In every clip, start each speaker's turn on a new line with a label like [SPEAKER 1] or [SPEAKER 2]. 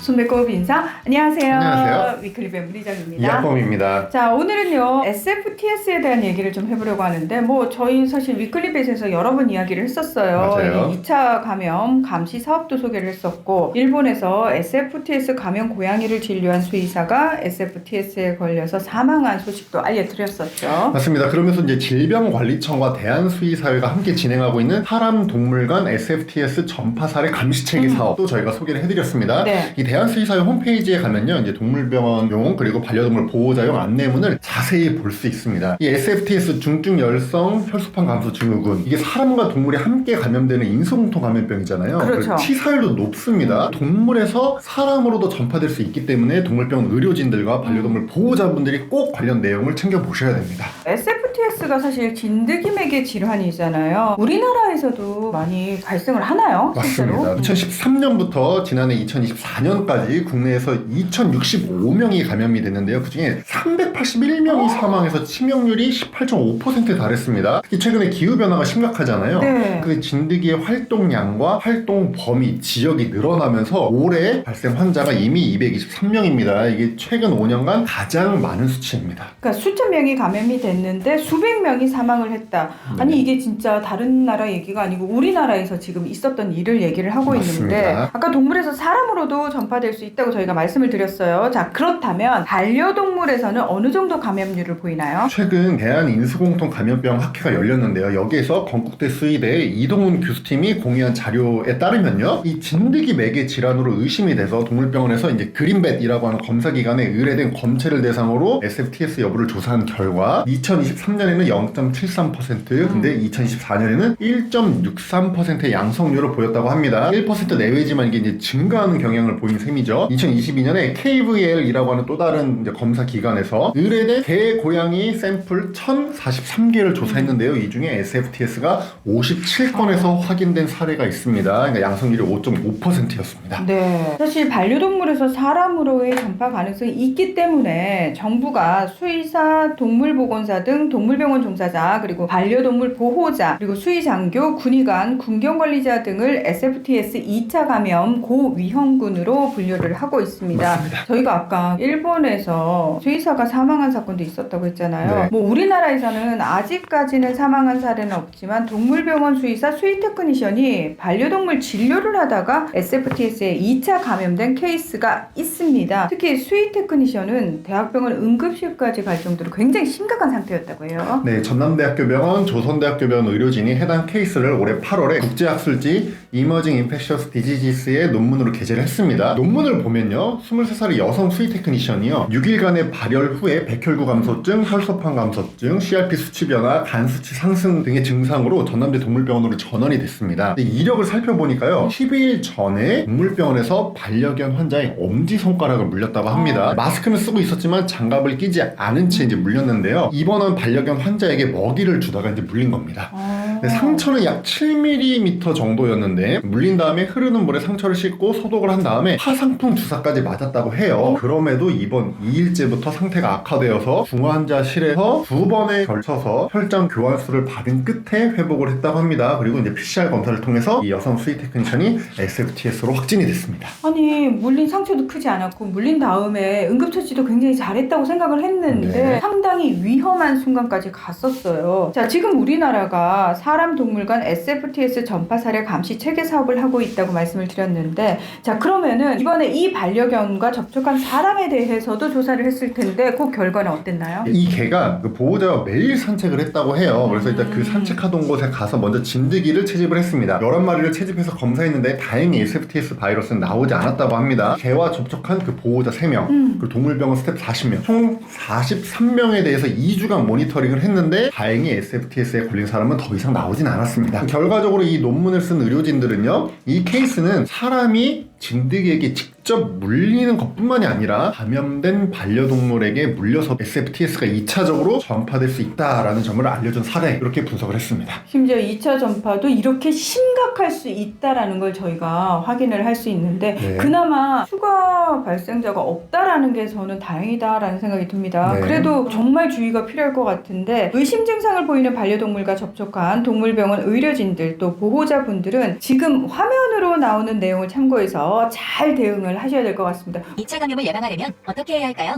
[SPEAKER 1] 손배꼽 인사. 안녕하세요.
[SPEAKER 2] 안녕하세요.
[SPEAKER 1] 위클리의 문희정입니다.
[SPEAKER 2] 이학범입니다.
[SPEAKER 1] 자, 오늘은요, SFTS에 대한 얘기를 좀 해보려고 하는데, 뭐, 저희 사실 위클리벳에서 여러 번 이야기를 했었어요.
[SPEAKER 2] 맞아요.
[SPEAKER 1] 2차 감염 감시 사업도 소개를 했었고, 일본에서 SFTS 감염 고양이를 진료한 수의사가 SFTS에 걸려서 사망한 소식도 알려드렸었죠.
[SPEAKER 2] 맞습니다. 그러면서 이제 질병관리청과 대한수의사회가 함께 진행하고 있는 사람 동물 간 SFTS 전파 사례 감시 체계
[SPEAKER 1] 음.
[SPEAKER 2] 사업도 저희가 소개를 해드렸습니다.
[SPEAKER 1] 네.
[SPEAKER 2] 이 대한수의사회 홈페이지에 가면요, 이제 동물병원용 그리고 반려동물 보호자용 안내문을 자세히 볼 수 있습니다. 이 SFTS 중증 열성 혈소판 감소 증후군 이게 사람과 동물이 함께 감염되는 인수공통 감염병이잖아요.
[SPEAKER 1] 그렇죠.
[SPEAKER 2] 치사율도 높습니다. 동물에서 사람으로도 전파될 수 있기 때문에 동물병원 의료진들과 반려동물 보호자분들이 꼭 관련 내용을 챙겨 보셔야 됩니다.
[SPEAKER 1] SFTS가 사실 진드기맥의 질환이잖아요. 우리나라에서도 많이 발생을 하나요? 실제로?
[SPEAKER 2] 맞습니다. 2013년부터 지난해 2024년 까지 국내에서 2,065명이 감염이 됐는데요. 그중에 381명이 사망해서 치명률이 18.5%에 달했습니다. 특히 최근에 기후 변화가 심각하잖아요.
[SPEAKER 1] 네.
[SPEAKER 2] 그 진드기의 활동량과 활동 범위, 지역이 늘어나면서 올해 발생 환자가 이미 223명입니다. 이게 최근 5년간 가장 많은 수치입니다.
[SPEAKER 1] 그러니까 수천 명이 감염이 됐는데 수백 명이 사망을 했다.
[SPEAKER 2] 네.
[SPEAKER 1] 아니 이게 진짜 다른 나라 얘기가 아니고 우리나라에서 지금 있었던 일을 얘기를 하고 있는데
[SPEAKER 2] 맞습니다.
[SPEAKER 1] 아까 동물에서 사람으로도 전 파될 수 있다고 저희가 말씀을 드렸어요. 자 그렇다면 반려동물에서는 어느 정도 감염률을 보이나요?
[SPEAKER 2] 최근 대한인수공통 감염병 학회가 열렸는데요. 여기에서 건국대 수의대 이동훈 교수팀이 공유한 자료에 따르면요. 이 진드기 매개 질환으로 의심이 돼서 동물병원에서 이제 그린벳이라고 하는 검사 기관에 의뢰된 검체를 대상으로 SFTS 여부를 조사한 결과 2023년에는 0.73% 근데 2024년에는 1.63%의 양성률을 보였다고 합니다. 1% 내외지만 이게 이제 증가하는 경향을 보인 셈이죠. 2022년에 KVL이라고 하는 또 다른 검사 기관에서 의뢰된 개, 고양이 샘플 1,043개를 조사했는데요. 이 중에 SFTS가 57건에서 확인된 사례가 있습니다. 그러니까 양성률이 5.5%였습니다.
[SPEAKER 1] 네. 사실 반려동물에서 사람으로의 전파 가능성이 있기 때문에 정부가 수의사, 동물보건사 등 동물병원 종사자, 그리고 반려동물 보호자, 그리고 수의장교, 군의관, 군경관리자 등을 SFTS 2차 감염 고위험군으로 분류를 하고 있습니다.
[SPEAKER 2] 맞습니다.
[SPEAKER 1] 저희가 아까 일본에서 수의사가 사망한 사건도 있었다고 했잖아요.
[SPEAKER 2] 네.
[SPEAKER 1] 뭐 우리나라에서는 아직까지는 사망한 사례는 없지만 동물병원 수의사 수의 테크니션이 반려동물 진료를 하다가 SFTS에 2차 감염된 케이스가 있습니다. 특히 수의 테크니션은 대학병원 응급실까지 갈 정도로 굉장히 심각한 상태였다고 해요.
[SPEAKER 2] 네, 전남대학교 병원, 조선대학교 병원 의료진이 해당 케이스를 올해 8월에 국제학술지 Emerging Infectious Diseases의 논문으로 게재를 했습니다. 논문을 보면요, 23살의 여성 수의 테크니션이요, 6일간의 발열 후에 백혈구 감소증, 혈소판 감소증, CRP 수치 변화, 간 수치 상승 등의 증상으로 전남대 동물병원으로 전원이 됐습니다. 이력을 살펴보니까요, 12일 전에 동물병원에서 반려견 환자의 엄지 손가락을 물렸다고 합니다. 마스크는 쓰고 있었지만 장갑을 끼지 않은 채 이제 물렸는데요. 입원한 반려견 환자에게 먹이를 주다가 이제 물린 겁니다.
[SPEAKER 1] 어.
[SPEAKER 2] 네, 상처는 약 7mm 정도였는데 물린 다음에 흐르는 물에 상처를 씻고 소독을 한 다음에 화상풍 주사까지 맞았다고 해요. 그럼에도 이번 2일째부터 상태가 악화되어서 중환자실에서 두 번에 걸쳐서 혈장 교환수를 받은 끝에 회복을 했다고 합니다. 그리고 이제 PCR 검사를 통해서 이 여성 수의 테크니션이 SFTS로 확진이 됐습니다.
[SPEAKER 1] 아니 물린 상처도 크지 않았고 물린 다음에 응급처치도 굉장히 잘했다고 생각을 했는데
[SPEAKER 2] 네.
[SPEAKER 1] 상당히 위험한 순간까지 갔었어요. 자 지금 우리나라가 사람 동물 간 SFTS 전파 사례 감시 체계 사업을 하고 있다고 말씀을 드렸는데 자 그러면은 이번에 이 반려견과 접촉한 사람에 대해서도 조사를 했을 텐데 그 결과는 어땠나요?
[SPEAKER 2] 이 개가 그 보호자와 매일 산책을 했다고 해요. 그래서 일단 그 산책하던 곳에 가서 먼저 진드기를 채집을 했습니다. 11마리를 채집해서 검사했는데 다행히 SFTS 바이러스는 나오지 않았다고 합니다. 개와 접촉한 그 보호자 3명,
[SPEAKER 1] 음.
[SPEAKER 2] 그리고 동물병원 스텝 40명, 총 43명에 대해서 2주간 모니터링을 했는데 다행히 SFTS에 걸린 사람은 더 이상 나오진 않았습니다. 결과적으로 이 논문을 쓴 의료진들은요, 이 케이스는 사람이 진드기에게 직접 물리는 것뿐만이 아니라 감염된 반려동물에게 물려서 SFTS가 2차적으로 전파될 수 있다라는 점을 알려준 사례 이렇게 분석을 했습니다.
[SPEAKER 1] 심지어 2차 전파도 이렇게 심각할 수 있다라는 걸 저희가 확인을 할 수 있는데
[SPEAKER 2] 네.
[SPEAKER 1] 그나마 추가 발생자가 없다라는 게 저는 다행이다라는 생각이 듭니다.
[SPEAKER 2] 네.
[SPEAKER 1] 그래도 정말 주의가 필요할 것 같은데 의심 증상을 보이는 반려동물과 접촉한 동물병원 의료진들 또 보호자분들은 지금 화면으로 나오는 내용을 참고해서 잘 대응을 하셔야 될 것 같습니다.
[SPEAKER 3] 2차 감염을 예방하려면 어떻게 해야 할까요?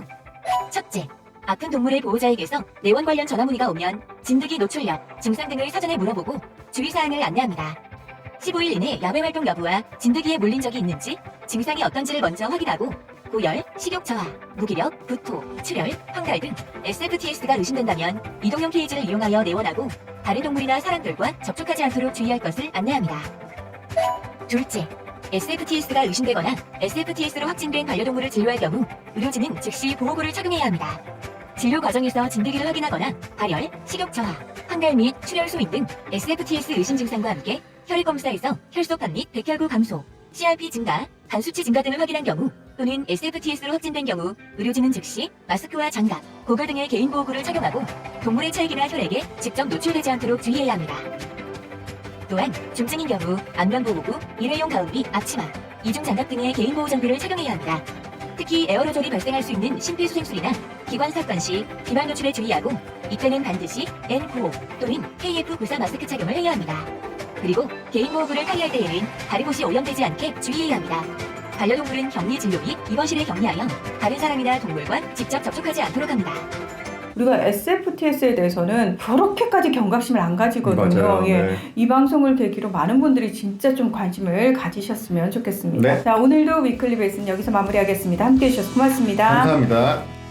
[SPEAKER 3] 첫째, 아픈 동물의 보호자에게서 내원 관련 전화 문의가 오면 진드기 노출력, 증상 등을 사전에 물어보고 주의사항을 안내합니다. 15일 이내 야외 활동 여부와 진드기에 물린 적이 있는지, 증상이 어떤지를 먼저 확인하고 고열, 식욕 저하, 무기력, 구토, 출혈, 황달 등 SFTS가 의심된다면 이동형 케이지를 이용하여 내원하고 다른 동물이나 사람들과 접촉하지 않도록 주의할 것을 안내합니다. 둘째, SFTS가 의심되거나 SFTS로 확진된 반려동물을 진료할 경우 의료진은 즉시 보호구를 착용해야 합니다. 진료 과정에서 진드기를 확인하거나 발열, 식욕 저하, 황달 및 출혈 소인 등 SFTS 의심 증상과 함께 혈액 검사에서 혈소판 및 백혈구 감소, CRP 증가, 간 수치 증가 등을 확인한 경우 또는 SFTS로 확진된 경우 의료진은 즉시 마스크와 장갑, 고글 등의 개인 보호구를 착용하고 동물의 체액이나 혈액에 직접 노출되지 않도록 주의해야 합니다. 또한 중증인 경우 안면보 호구, 일회용 가운 및 앞치마, 이중 장갑 등의 개인 보호 장비를 착용해야 합니다. 특히 에어로졸이 발생할 수 있는 심폐소생술이나 기관 사건 시 비말 노출에 주의하고 이때는 반드시 N95 또는 KF94 마스크 착용을 해야 합니다. 그리고 개인 보호구를 탈의할 때에는 다른 곳이 오염되지 않게 주의해야 합니다. 반려동물은 격리 진료 및 입원실에 격리하여 다른 사람이나 동물과 직접 접촉하지 않도록 합니다.
[SPEAKER 1] 우리가 SFTS에 대해서는 그렇게까지 경각심을 안 가지거든요.
[SPEAKER 2] 맞아요.
[SPEAKER 1] 예.
[SPEAKER 2] 네.
[SPEAKER 1] 이 방송을 계기로 많은 분들이 진짜 좀 관심을 가지셨으면 좋겠습니다.
[SPEAKER 2] 네.
[SPEAKER 1] 자, 오늘도 위클리 베이스는 여기서 마무리하겠습니다. 함께 해주셔서 고맙습니다.
[SPEAKER 2] 감사합니다.